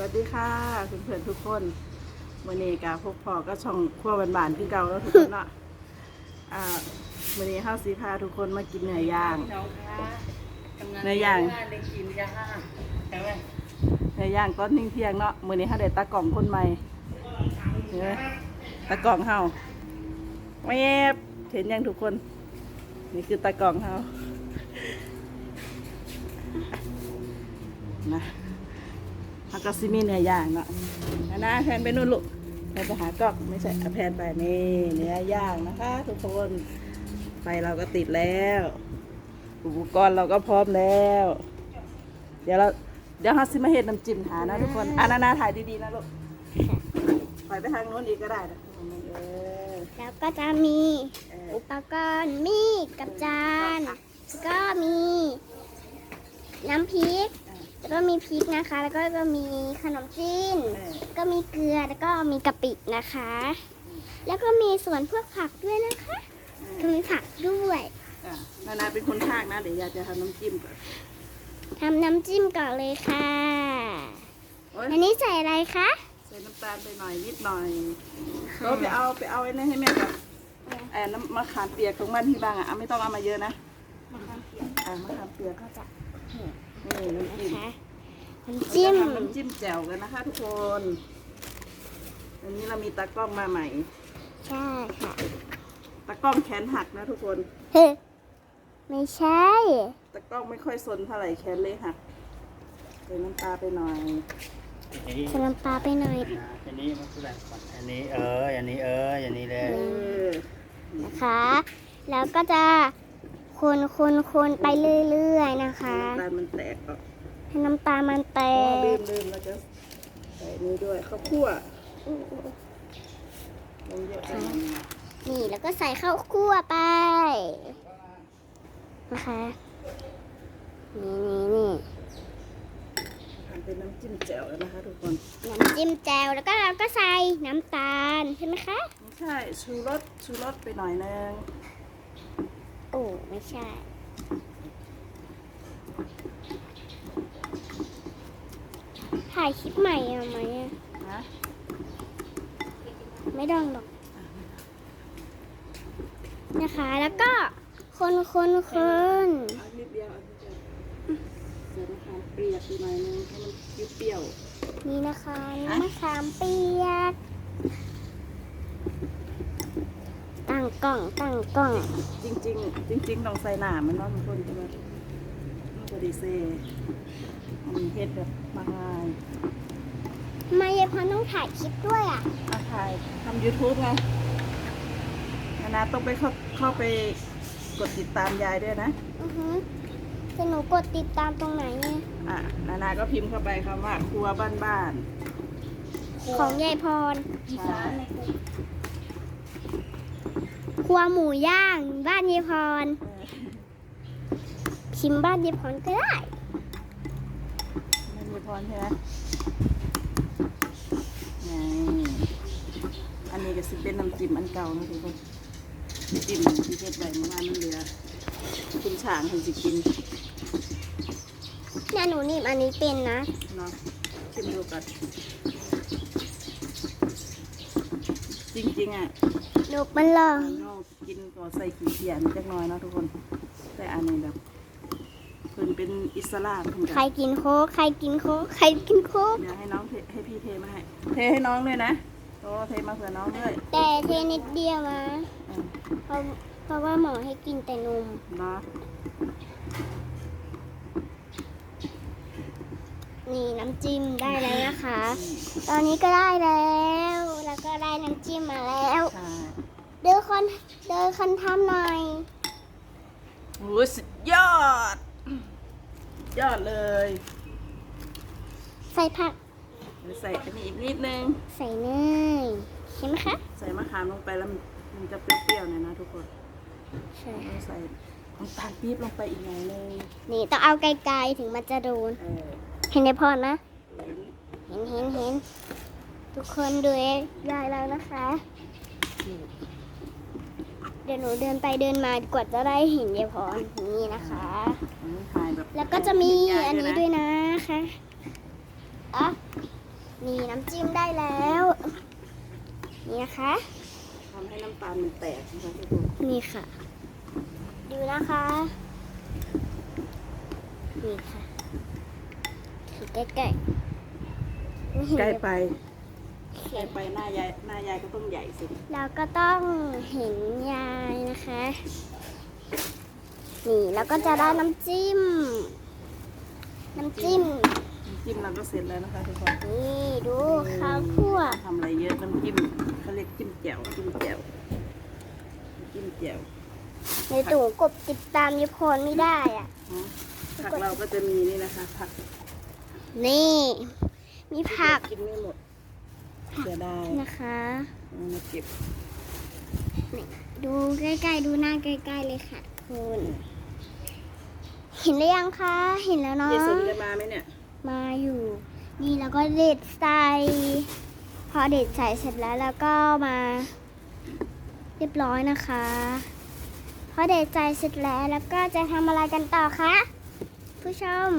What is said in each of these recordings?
วัสดีค่ะเพื่อนๆทุกคนวันนี้กับพวกพ่อก็ช่องครัวบานๆคือเก่าแล้วทุกคนเนาะอ่าวันนี้ข้าวสีพาทุกคนมากินเนื้อย่างน้องคะกำลังเนื้อย่างได้กินจ้าใช่ไหมเนื้อย่างตอนนิ่งเที่ยงเนาะมื้อนี้เฮาได้ตากล่องคนใหม่เห็นไหมตากล่องเฮาแม่บเห็นยังทุกคน นี่คือตากล่องเฮานะ แล้วก็ซิมีเนื้อย่างเนาะอันนะแพนไปนู่นลูกไปไปหากล่องไม่ใช่เอาแพนไปนี่เนื้อย่างนะคะ ทุกคนไฟเราก็ติดแล้ว อุปกรณ์เราก็พร้อมแล้ว เดี๋ยวเราเดี๋ยวเราซิมาเห็ดน้ำจิ้มหานะทุกคนอานานาถ่ายดีๆนะลูกปล่อยไปทางโน้นอีกก็ได้นะเออแล้วก็จะมีเอออุปกรณ์มีดกับจานแล้วก็มี น้ำพริกแล้ว ก็มีพริกนะคะ แล้วก็ก็มีขนมจีนเออก็มีเกลือแล้วก็มีกะปินะคะ แล้วก็มีส่วนพวกผักด้วยนะคะก็มีผักด้วยอะนานาเป็นคนภาคนะเดี๋ยวอยากจะทำน้ำจิ้มก่อนทำน้ำจิ้มก่อนเลยค่ะโอ๊ยอันนี้ใส่อะไรคะใส่น้ำตาลไปหน่อยนิดหน่อยเราไปเอาไปเอาไอ้นี่ให้แม่ก่อนไอ้น้ำมะขามเปียกของมันที่บางอะเอาไม่ต้องเอามาเยอะนะอะมะขามเปียกก็จะนี่น้ำจิ้ม นะคะ น้ำจิ้มเราจะทำน้ำจิ้มแจ่วกันนะคะ ทุกคนอันนี้เรามีตากล้องมาใหม่ ใช่ค่ะตากล้องแขนหักนะทุกคน เฮ้ไม่ใช่ ตากล้องไม่ค่อยสนเท่าไหร่แขนเลยหักใส่น้ำตาไปหน่อย อันนี้ใส่น้ำปลาไปหน่อยอันนี้มันคือแบบก่อนอันนี้เออ อันนี้เออ อันนี้เลยเออ นะคะ แล้วก็จะคนคนคนไปเรื่อยๆนะคะ น้ำตาลมันแตกออก ให้น้ำตาลมันแตอ๋อลืกมลืมเราจะใส่นี้ด้วยข้าวคั่วลงเยอะไปหน่อยนี่แล้วก็ใส่ข้าวคั่วไปนะคะนี่นี่นี่ทำเป็นน้ำจิ้มแจ่วแล้วนะคะทุกคน น้ำจิ้มแจ่วแล้วก็เราก็ใส่น้ำตาลใช่ไหมคะไม่ใช่ชูรสชูรสไปหน่อยนึงโอ้ไม่ใช่ ถ่ายคลิปใหม่เอาไหมอะนะไม่ต้องหรอก นะคะ แล้วก็คนคนคนเอานิดเดียวเอานิดเดียวใส่มะขามเปียกไปหน่อยนึงให้มันเปรี้ยวนี่นะคะน้ำมะขามเปียกตั้งกล้องตั้งกล้อง ๆจริง ๆ จริงๆต้องใส่หนามันเนาะทุกคนจะมาบไดีเซ่มัน เฮ็ดแบบมาง่ายทำไมยายพรต้องถ่ายคลิปด้วยอะอาถ่ายทำ YouTube ไงนานาต้องไปเข้าเข้าไปกดติดตามยายด้วยนะ อือฮึแต่หนูกดติดตามตรงไหนเนี่ยอะนานาก็พิมพ์เข้าไปคำว่า ครัวบ้านบ้านของยายพร ๆใช่ครัวหมูย่าง บ้านยายพร เออ พิมพ์บ้านยายพรก็ได้ไม่มีพ รใช่ไหมไงอันนี้ก็สิเป็นน้ำจิ้มอันเก่านะทุกคนน้ำจิ้มที่เฮ็ดไว้เมื่อวานมันเหลือคุณช่างให้สิกินเนี่ยหนูนี่อันนี้เป็นนะเนาะชิมดูก่อนจริงๆอะหนูมันลองเรากินก็ใส่ขี้เกียจจักหน่อยเนาะทุกคน แต่อันนี้แบบเพิ่นเป็นอิสลามเพิ่นใครก็กินโค้กใครกินโค้กใครกินโค้กเดี๋ยวให้น้องเทให้พี่เทมาให้เทให้น้องด้วยนะโอ้เทมาเผื่อน้องด้วยแต่เทนิดเดียวนะอืมเพราะเพราะว่าหมอให้กินแต่นมเนาะนี่น้ำจิ้มได้แล้วนะคะ ตอนนี้ก็ได้แล้ว แล้วก็ได้น้ำจิ้มมาแล้วใช่เดินคนเดินคนทำหน่อย โอ้ยสุดยอด ยอดเลย ใส่ผักเดี๋ยวใส่อันนี้อีกนิดนึง ใส่เนยใช่ไหมคะ ใส่มะขามลงไปแล้วมันมันจะเปรี้ยวๆหน่อยนะทุกคนใช่ต้องใส่น้ำตาลปี๊บลงไปอีกหน่อยนึงนี่ต้องเอาไกลๆถึงมันจะโดนเออเห็นในพรนะ เห็นเห็นเห็นทุกคนดูเองยายแล้วนะคะเดี๋ยวหนูเดินไปเดินมากว่าจะได้เห็นยายพรนี่นะคะอันนี้ถ่ายแบบแล้วก็จะมีอันนี้ด้วยนะคะอะนี่น้ำจิ้มได้แล้ว นี่นะคะ ทำให้น้ำตาลมันแตกนะคะทุกคนนี่ค่ะ ดูนะคะ นี่ค่ะคือใกล้ๆไม่เห็นใกล้เลย ไป ใกล้ไปหน้ายายหน้ายายก็ต้องใหญ่สิเราก็ต้องเห็นยายนะคะ นี่แล้วก็จะได้น้ำจิ้ม น้ำจิ้มน้ำจิ้มเราก็เสร็จแล้วนะคะทุกคนนี่ดูข้าวคั่วทำอะไรเยอะน้ำจิ้มเขาเรียกจิ้มแจ่วจิ้มแจ่วจิ้มแจ่วในตู่กบติดตามยพรไม่ได้อะอ๋อผักเราก็จะมีนี่นะคะผักนี่ มีผักกินไม่หมด เสียดายนะคะเอามาเก็บดูใกล้ๆ ดูหน้าใกล้ๆเลยค่ะคุณ เห็นหรือยังคะ เห็นแล้วเนาะเยสุนจะมาไหมเนี่ย มาอยู่ นี่แล้วก็เด็ดใส่พอเด็ดใส่เสร็จแล้วแล้วก็มา เรียบร้อยนะคะ พอเด็ดใส่เสร็จแล้วแล้วก็จะทำอะไรกันต่อคะผู้ชม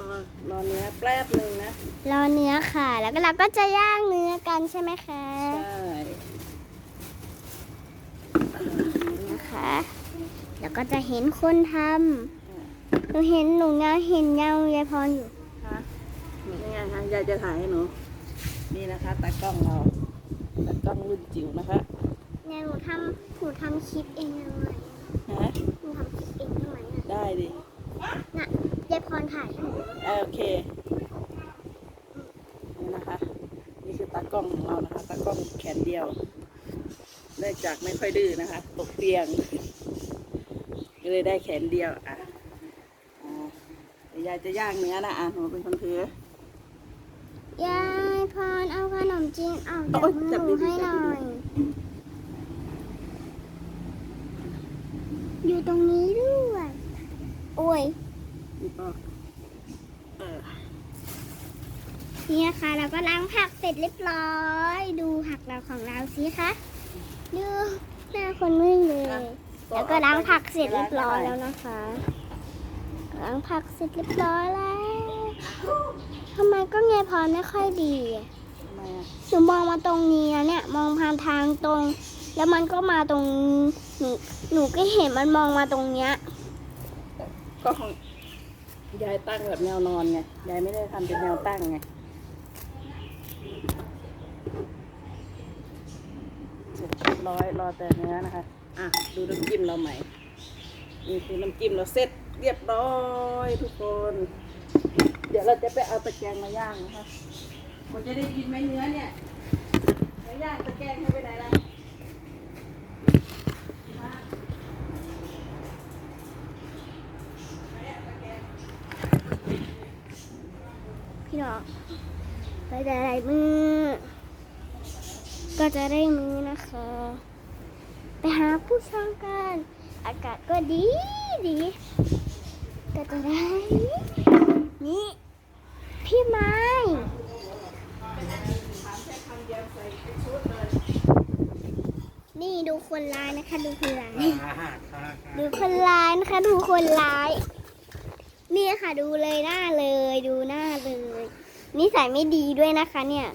รอรอเนื้อแป๊บหนึ่งนะ รอเนื้อค่ะ แล้วก็เราก็จะย่างเนื้อกันใช่ไหมคะใช่นะคะแล้วก็จะเห็นคนทำหนูเห็นหนูเงาเห็นเงายายพรอยู่ฮะนี่ไงฮะยายจะถ่ายให้หนูนี่นะคะตากล้องเราตากล้องรุ่นจิ๋วนะคะเนี่ยหนูทำหนูทำคลิปเองทำไมฮะหนูทำคลิปเองทำไมอะได้ดิน่ะ ยายพรถ่ายให้หนูอ่าโอเคนี่นะคะ นี่คือตากล้องของเรานะคะ ตากล้องแขนเดียวเนื่องจากไม่ค่อยดื้อนะคะ ตกเตียงก็เลยได้แขนเดียวอะอ่าเดี๋ยวยายจะย่างเนื้อนะอะหนูเป็นคนถือยายพรเอาขนมจีนออกจากโอ๊ยมือจับหนูดีๆให้หจัน่บอดียอยู่ตรงนี้ด้วย โอ้ย นี่ก็เออนี่นะคะเราก็ล้างผักเสร็จเรียบร้อย ดูผักเราของเราสิคะดูหน้าคนมึนเลย แล้วก็ล้างผักเสร็จเรียบร้อยแล้วนะคะ ล้างผักเสร็จเรียบร้อยแล้วทำไมก็ไงพรไม่ค่อยดีอะทำไมอะหนูมองมาตรงนี้นะเนี่ย มองผ่านทางตรง แล้วมันก็มาตรงหนูหนูก็เห็นมันมองมาตรงเนี้ยก็ของ ยายตั้งแบบแนวนอนไง ยายไม่ได้ทำเป็นแนวตั้งไงเรียบร้อยรอแต่เนื้อนะคะ อะ ดูน้ำจิ้มเราใหม่ นี่คือน้ำจิ้มเราเสร็จเรียบร้อยทุกคน เดี๋ยวเราจะไปเอาตะแกรงมาย่างนะคะผมจะได้กินไหมเนื้อเนี่ยเนื้อย่างตะแกรงให้ไปไหนล่ะมามาเนี่ยตะแกรง พี่น้อง ไปแต่ไรมือ ก็จะได้มือนะคะ ไปหาผู้ชมกัน อากาศก็ดีดี ก็จะได้ นี่พี่ไม้นี่ดูคนร้ายนะคะดูคนร้ายดูคนร้ายนะคะดูคนร้าย นี่ค่ะดูเลยหน้าเลยดูหน้าเลย นิสัยไม่ดีด้วยนะคะ เนี่ย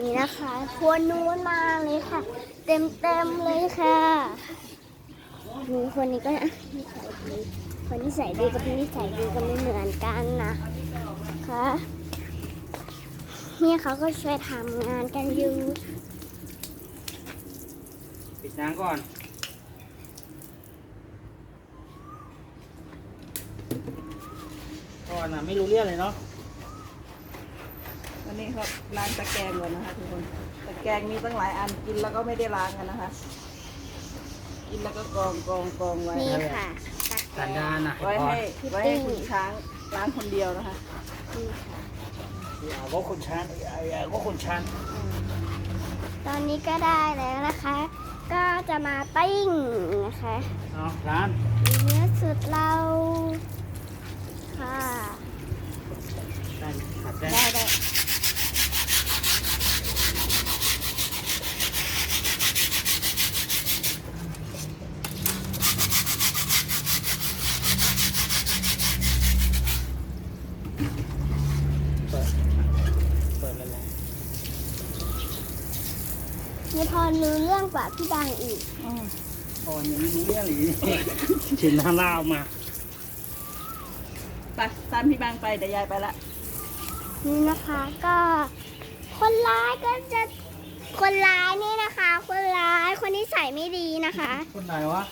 นี่นะคะคนนู้นมาเลยค่ะ เต็มเต็มเลยค่ะนี่คนนี้ก็นิสัยดีคนนิสัยดีกับนิสัยดีก็ไม่เหมือนกันนะคะเนี่ยเขาก็ช่วยทำงานกันอยู่ ปิดน้ำก่อน อนอะ ไม่รู้เรื่องเลยเนาะวันนี้ครับล้างตะแกรงก่อนนะคะทุกคนตะแกรงมีตั้งหลายอันกินแล้วก็ไม่ได้ล้างกันนะคะ กินแล้วก็กองกองกองไว้นี่ค่ะตักสันดานอะไว้ก่อนให้ไว้ให้คุณช้างล้างคนเดียวนะคะนี่ค่ะอย่าก็คนชันอย่าก็คนชันตอนนี้ก็ได้แล้วนะคะ ก็จะมาปิ้งนะคะเอาร้านเนื้อสุดเราค่ะ ได้ขัดได้ ได้ได้ พี่พรรู้เรื่องก ว่าพี่ดังอีกอืมตอนยังไม่รู้เรื่องเลยนี่ชินข้างล่างมาไปตามพี่บางไปเดี๋ยวยายไปละนี่นะคะก็คนร้ายก็จะคนร้ายนี่นะคะ คนร้ายคนที่ใส่ไม่ดีนะคะ คนไหนวะ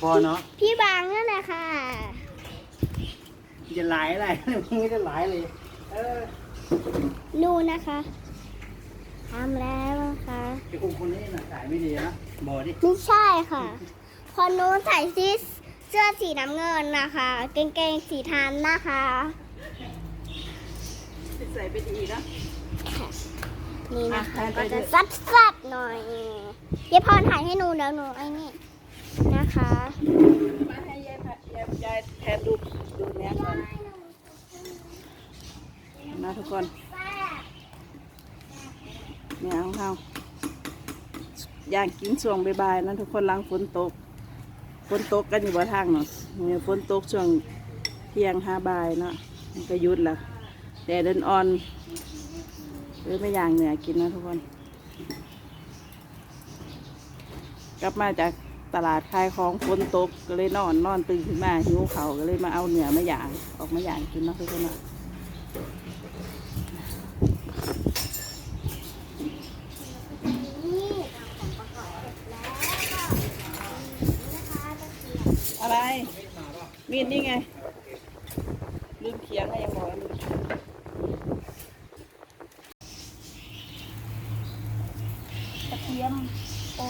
พอเนาะพี่บางนั่นแหละค่ะจะหลายอะไรมึงไม่ได้หลายเลย เออดูนะคะ ทำแล้วนะคะไอ้คนคนนี้น่ะสายไม่ดีนะบอกดิไม่ใช่ค่ะ คนนู้นใส่ซีเสื้อสีน้ำเงินนะคะกางเกงสีทันนะคะ ใส่ไปดีนะนี่นะคะอะก็ไปจะด้วยซัดซัดๆหน่อยเยายพรถ่ายให้หนูแล้วหนูไอ้นี่นะคะมาให้ยายพะยายยายแทนดูดูเนี้ยก่อนนะทุกคน เนี่ยของเราย่างกินช่วงบ่ายๆนะทุกคนหล้างฝนตกฝนตกกันอยู่บ่ทางเนาะเนี่ยฝนตกช่วงเที่ยงห้าบ่ายเนาะมันก็ยุดละแดดเดินอ่อนหรือไม่อย่างเหนือกินนะทุกคน กลับมาจากตลาดขายของฝนตกก็เลยนอนนอนตื่นขึ้นมาหิวเขาก็เลยมาเอาเนื้อมาย่างออกมาย่างกินเนาะทุกคนเนาะ นี่เอาของประกอบเสร็จแล้วก็นี่นะคะตะเกียบ อะไร มีดนี่ไง ลืมเขียงก็ยังบอกว่าลืมเขียงตะเกียบโอ้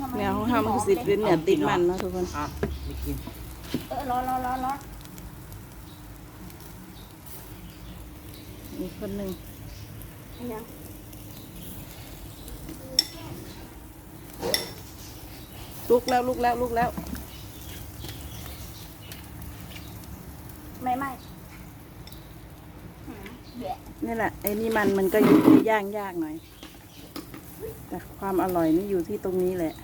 ทำไมแนวของทำคือสิเป็นเนื้อติดมันเนาะทุกคนอะไม่กิน เออร้อนร้อนร้อนร้อนมีคนหนึ่งยังลุกแล้วลุกแล้วลุกแล้ว ไม่ไม่แยะ นี่แหละไอ้นี่มันมันก็ย่างยากหน่อย แต่ความอร่อยนี่อยู่ที่ตรงนี้แหละ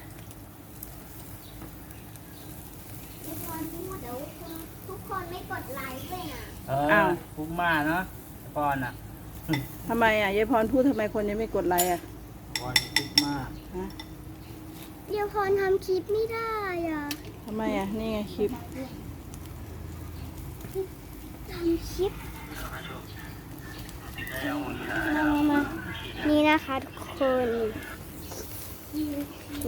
ทุกคนพูดเดี๋ยวคุณทุกคนไม่กดไลค์ด้วยนะเออ้าอวฟุ้งมาเนาะปอนอะทำไมอะยายพรพูดทำไมคนยังไม่กดไลค์อะปอนฟุ้งมากฮะเดี๋ยวพรทำคลิปไม่ได้อะทำไมอะนี่ไงคลิปทำคลิป มามานี่นะคะทุกคน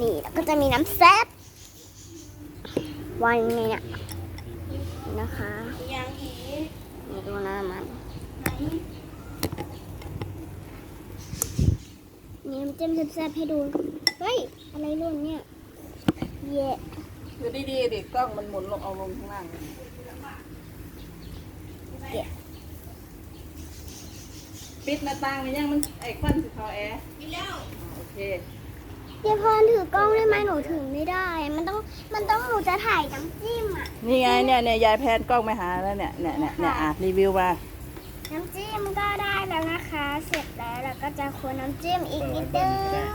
นี่แล้วก็จะมีน้ำแซ่บวางยังไงเนี่ยนี่นะคะนี่ดูหน้ามันมีน้ำจิ้มแซ่บๆให้ดู เฮ้ย อะไรหล่นเนี่ย เย่ดูดีๆดิกล้องมันหมุนลงเอาลงข้างล่าง เย่ ปิดหน้าต่างมันยังมันไอ้ควันสิเขาแอร์ปิดแล้วโอเคเดี๋ยวพรถือกล้องได้ไหมหนูถือไม่ได้ มันต้องมันต้องหนูจะถ่ายน้ำจิ้มอะนี่ไงเนี่ยเนี่ยยายแพนกล้องไม่หาแล้วเนี่ยเนี่ยเนี่ยเนี่ยอะรีวิวมาน้ำจิ้มก็ได้แล้วนะคะ เสร็จแล้วเราก็จะคนน้ำจิ้มอีกนิดนึง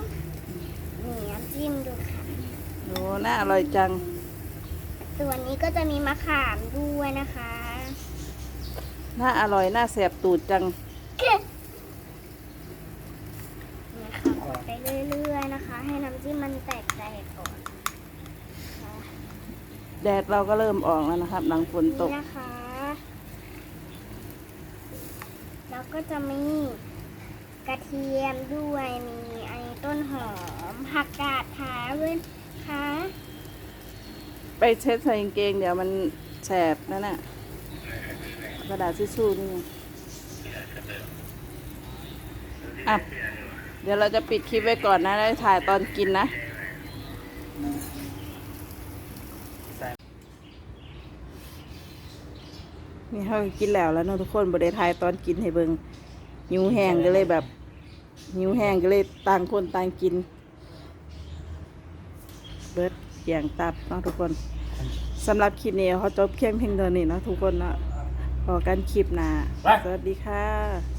นี่น้ำจิ้มดูค่ะโอ้น่าอร่อยจังตัวนี้ก็จะมีมะขามด้วยนะคะ น่าอร่อยน่าแสบตูดจัง เนี่ยค่ะกดไป เรื่อยๆนะคะ ให้น้ำจิ้มมันแตกแตกก่อนค่ะแดดเราก็เริ่มออกแล้วนะครับ หลังฝนตนี่กนะคะ แล้วก็จะมีกระเทียมด้วยมีไอ้ต้นหอมผักกาดขาวด้วยค่ะไปเช็ดใส่กางเกงเดี๋ยวมันแสบนั่นน่ะกระดาษทิชชู่นี่ไงอะ เดี๋ยวเราจะปิดคลิปไว้ก่อนนะแล้วถ่ายตอนกินนะ นี่เขาก็กินแล้วแล้วเนาะทุกคนบได้ทายตอนกินให้เบิงหิวแห้งก็เลยแบบหิวแห้งก็เลยต่างคนต่างกิน เบิดอย่างตับเนาะทุกคนสำหรับคลิปนี้เขาจบเพียงเพียงเท่านี้เนาะทุกคนเนาะพอกันคลิปหน้าไปสวัสดีค่ะ